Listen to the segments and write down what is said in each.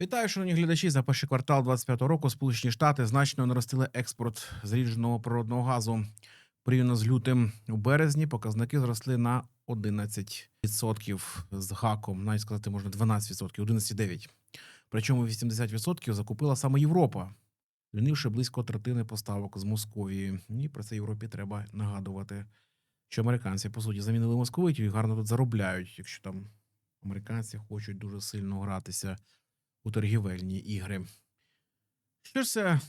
Вітаю, шановні глядачі. За перший квартал 25 року Сполучені Штати значно наростили експорт зрідженого природного газу. Порівняно з лютим у березні показники зросли на 11% з гаком, навіть сказати можна 12%, 11,9%. Причому 80% закупила саме Європа, звільнивши близько третини поставок з Московії. І про це Європі треба нагадувати, що американці по суті замінили московитів і гарно тут заробляють, якщо там американці хочуть дуже сильно гратися у торгівельні ігри. Що ж це,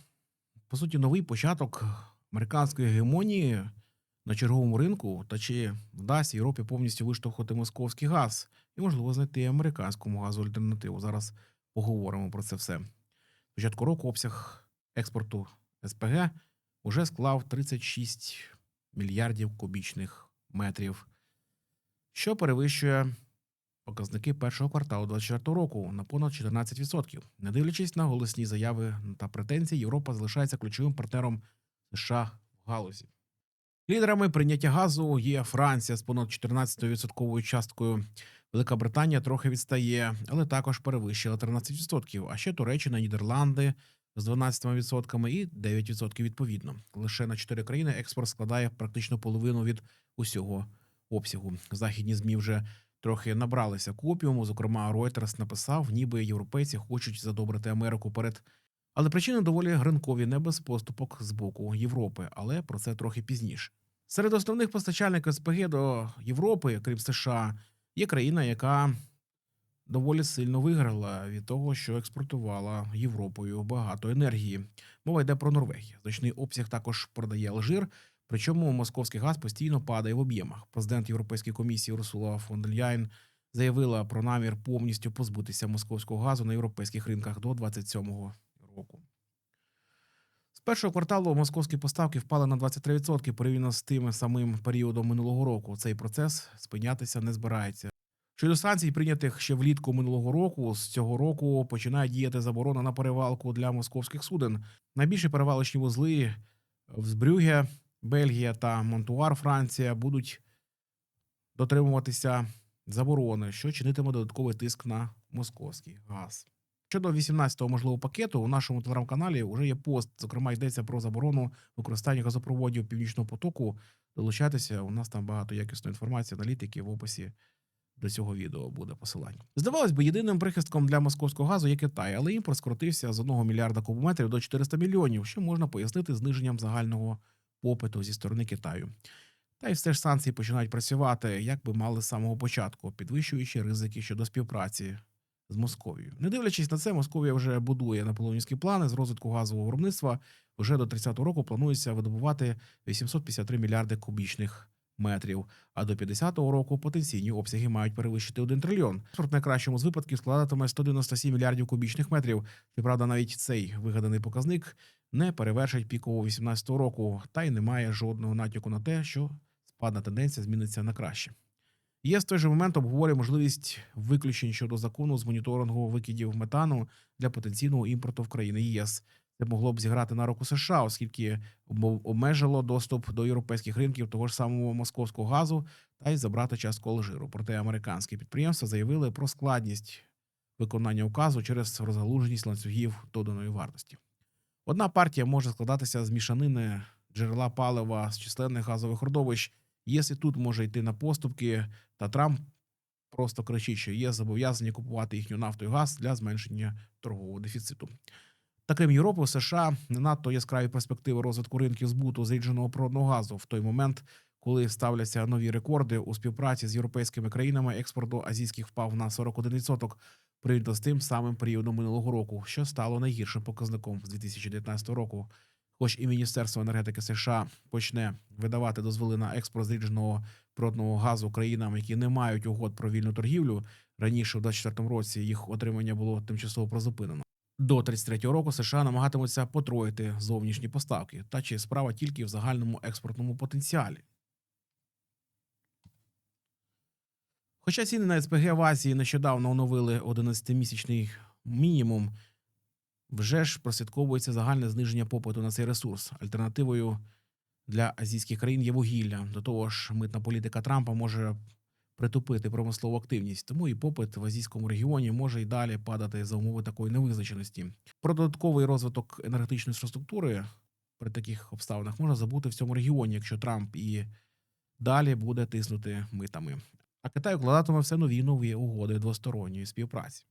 по суті, новий початок американської гегемонії на черговому ринку, та чи вдасться Європі повністю виштовхувати московський газ і, можливо, знайти американському газу альтернативу. Зараз поговоримо про це все. Початку року обсяг експорту СПГ уже склав 36 мільярдів кубічних метрів, що перевищує показники першого кварталу 2024 року на понад 14%. Не дивлячись на голосні заяви та претензії, Європа залишається ключовим партнером США в галузі. Лідерами прийняття газу є Франція з понад 14% часткою. Велика Британія трохи відстає, але також перевищила 13%. А ще Туреччина, Нідерланди з 12% і 9% відповідно. Лише на 4 країни експорт складає практично половину від усього обсягу. Західні змі вже трохи набралися копіуму. Зокрема, Reuters написав, ніби європейці хочуть задобрити Америку перед. Але причини доволі ринкові, не без поступок з боку Європи, але про це трохи пізніше. Серед основних постачальників СПГ до Європи, крім США, є країна, яка доволі сильно виграла від того, що експортувала Європою багато енергії. Мова йде про Норвегію. Значний обсяг також продає Алжир. Причому московський газ постійно падає в об'ємах. Президент Європейської комісії Урсула фон Ляйн заявила про намір повністю позбутися московського газу на європейських ринках до 27-го року. З першого кварталу московські поставки впали на 23% порівняно з тим самим періодом минулого року. Цей процес спинятися не збирається. Щодо санкцій, прийнятих ще влітку минулого року, з цього року починає діяти заборона на перевалку для московських суден. Найбільші перевалочні вузли в Збрюге, Бельгія та Монтуар, Франція будуть дотримуватися заборони, що чинитиме додатковий тиск на московський газ. Щодо 18-го можливого пакету, у нашому телеграм-каналі вже є пост. Зокрема, йдеться про заборону використання газопроводів північного потоку. Долучайтеся, у нас там багато якісної інформації, аналітики в описі до цього відео буде посилання. Здавалось би, єдиним прихистком для московського газу є Китай, але імпорт скоротився з 1 мільярда кубометрів до 400 мільйонів, що можна пояснити зниженням загального попиту зі сторони Китаю. Та й все ж санкції починають працювати, як би мали з самого початку, підвищуючи ризики щодо співпраці з Московією. Не дивлячись на це, Московія вже будує наполеонівські плани з розвитку газового виробництва. Вже до 30-го року планується видобувати 853 мільярди кубічних метрів. А до 50-го року потенційні обсяги мають перевищити 1 трильйон. Експорт в найкращому з випадків складатиме 197 мільярдів кубічних метрів. Щоправда, навіть цей вигаданий показник не перевершить пікового 18-го року, та й немає жодного натяку на те, що спадна тенденція зміниться на краще. ЄС в той же момент обговорює можливість виключень щодо закону з моніторингу викидів метану для потенційного імпорту в країни ЄС. Це могло б зіграти на руку США, оскільки обмежило доступ до європейських ринків того ж самого московського газу та й забрати частку Алжиру. Проте американські підприємства заявили про складність виконання указу через розгалуженість ланцюгів доданої вартості. Одна партія може складатися з мішанини джерела палива з численних газових родовищ. ЄС і тут може йти на поступки, та Трамп просто кричить, що ЄС зобов'язані купувати їхню нафту і газ для зменшення торгового дефіциту. Та крім Європи, США не надто яскраві перспективи розвитку ринків збуту зрідженого природного газу в той момент, коли ставляться нові рекорди у співпраці з європейськими країнами, експорт до азійських впав на 41% порівняно з тим самим періодом минулого року, що стало найгіршим показником з 2019 року. Хоч і Міністерство енергетики США почне видавати дозволи на експорт зрідженого природного газу країнам, які не мають угод про вільну торгівлю. Раніше у 2024 році їх отримання було тимчасово призупинено. До 33-го року США намагатимуться потроїти зовнішні поставки, та чи справа тільки в загальному експортному потенціалі. Хоча ціни на СПГ в Азії нещодавно оновили 11-місячний мінімум, вже ж прослідковується загальне зниження попиту на цей ресурс. Альтернативою для азійських країн є вугілля. До того ж, митна політика Трампа може притупити промислову активність. Тому і попит в азійському регіоні може й далі падати за умови такої невизначеності. Про додатковий розвиток енергетичної інфраструктури при таких обставинах можна забути в цьому регіоні, якщо Трамп і далі буде тиснути митами. А Китай укладатиме все нові нові угоди двосторонньої співпраці.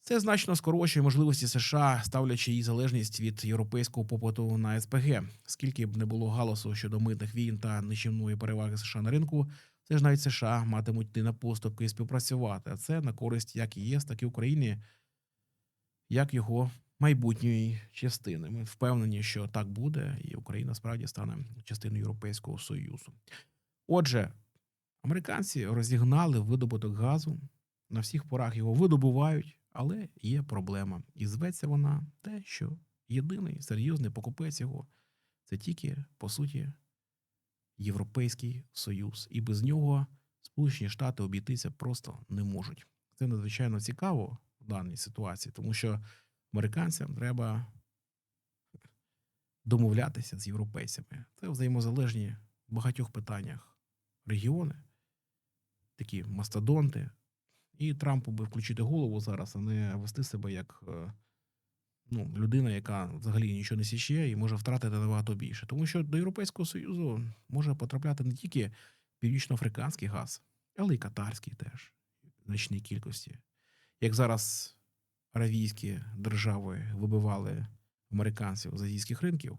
Це значно скорочує можливості США, ставлячи її залежність від європейського попиту на СПГ. Скільки б не було галасу щодо митних війн та нищівної переваги США на ринку, це ж навіть США матимуть йти на поступки і співпрацювати. А це на користь як ЄС, так і України, як його майбутньої частини. Ми впевнені, що так буде, і Україна справді стане частиною Європейського Союзу. Отже, американці розігнали видобуток газу, на всіх порах його видобувають, але є проблема. І зветься вона те, що єдиний серйозний покупець його це тільки, по суті, Європейський Союз. І без нього Сполучені Штати обійтися просто не можуть. Це надзвичайно цікаво в даній ситуації, тому що американцям треба домовлятися з європейцями. Це взаємозалежні в багатьох питаннях регіони, такі мастодонти. І Трампу би включити голову зараз, а не вести себе як е, ну, людина, яка взагалі нічого не січе і може втратити набагато більше. Тому що до Європейського Союзу може потрапляти не тільки північноафриканський газ, але й катарський теж в значній кількості. Як зараз аравійські держави вибивали американців з азійських ринків,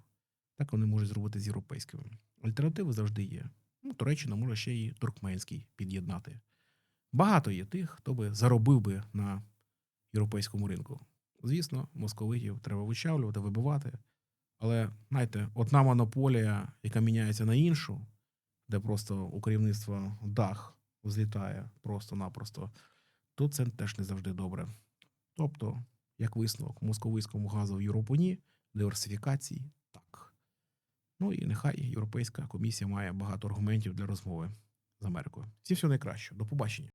так вони можуть зробити з європейськими. Альтернативи завжди є. Ну, Туреччина може ще й туркменський під'єднати. Багато є тих, хто би заробив би на європейському ринку. Звісно, московитів треба вичавлювати, вибивати. Але знаєте, одна монополія, яка міняється на іншу, де просто у керівництва дах злітає просто-напросто, то це теж не завжди добре. Тобто, як висновок, московицькому газу в Європу ні, диверсифікації так. Ну і нехай Європейська комісія має багато аргументів для розмови з Америкою. Всі всього найкращого. До побачення.